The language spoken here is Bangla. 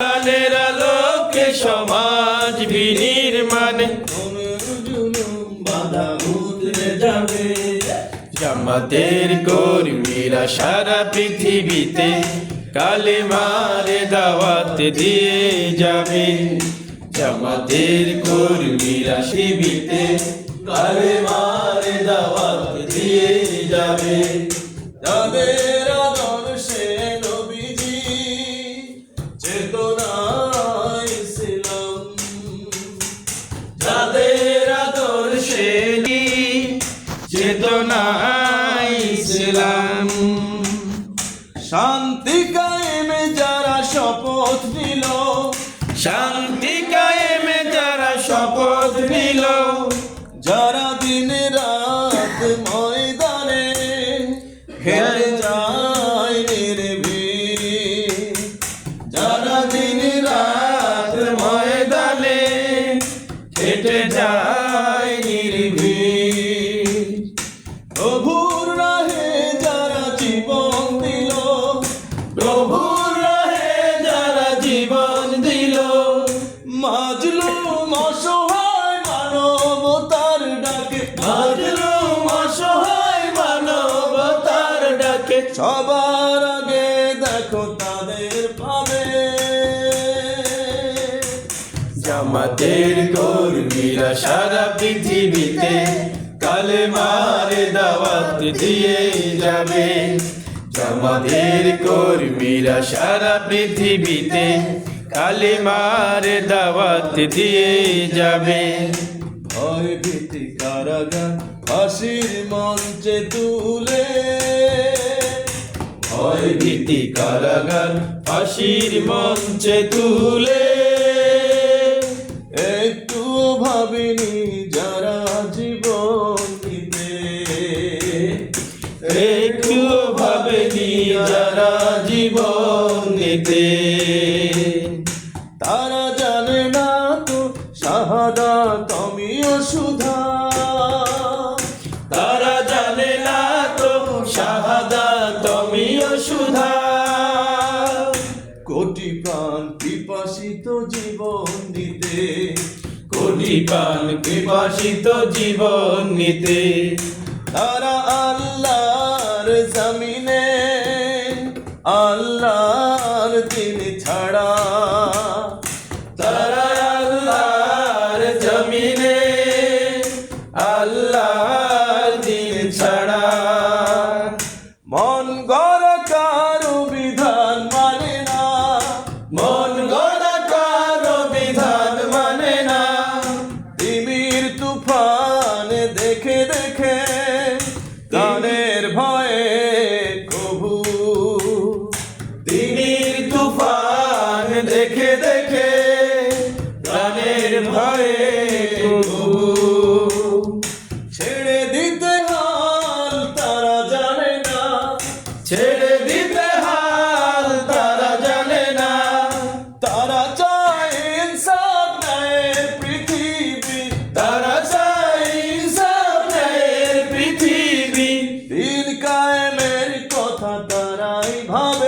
জ্ঞানের আলোকে সমাজ যাবে জামাতের কর্মীরা সারা পৃথিবীতে কালে মারে দাওয়াত দিয়ে যাবে। জামাতের কর্মীরা শিবিতে কালে মারে দাওয়াত দিয়ে যাবে। তাদের চেতনায় ইসলাম শান্তি কায়েমে যারা শপথ নিল শান্তি প্রভুর রাহে যারা জীবন দিল। ডাকে। মাজলুম মানবতার ডাকে। সবার আগে দেখো তাদের পাবে জামাতের কর্মীরা সারা পৃথিবীতে কালে মারে দাওয়াত দিয়ে যাবে। জামাতের কর্মীরা সারা পৃথিবীতে কালিমার মারে দাওয়াত দিয়ে যাবে। ভয় ভীতি কারাগার ফাঁসির মঞ্চে তুলে। ভয় ভীতি কারাগার ফাঁসির মঞ্চে তুলে। একটু ভাবিনি জীবন নিতে। তারা জানে না তো শাহাদা তুমিও সুধা। তারা জানে না তো শাহাদা তুমিও সুধা। কোটি প্রাণ পিপাসিত জীবন দিতে কোটি পান বিভাসিত জীবন নিতে। তারা আল্লাহর জমিনে আল্লাহর দিন ছাড়া। তারা আল্লাহর জমিনে আল্লাহর দিন ছাড়া। মন গড় কারও বিধান মানে না। মন গড়া কারও বিধান মানে না। তিমির তুফান দেখে দেখে দেখে প্রাণের ভয়ে ছেড়ে দিতে হাল তারা জানে না। ছেড়ে দিতে হাল তারা জানে না। তারা চায় ইনসাফ, ন্যায়ের পৃথিবী। তারা চাই সামনের পৃথিবী। দিন কায়েমের কথা তারাই ভাবে।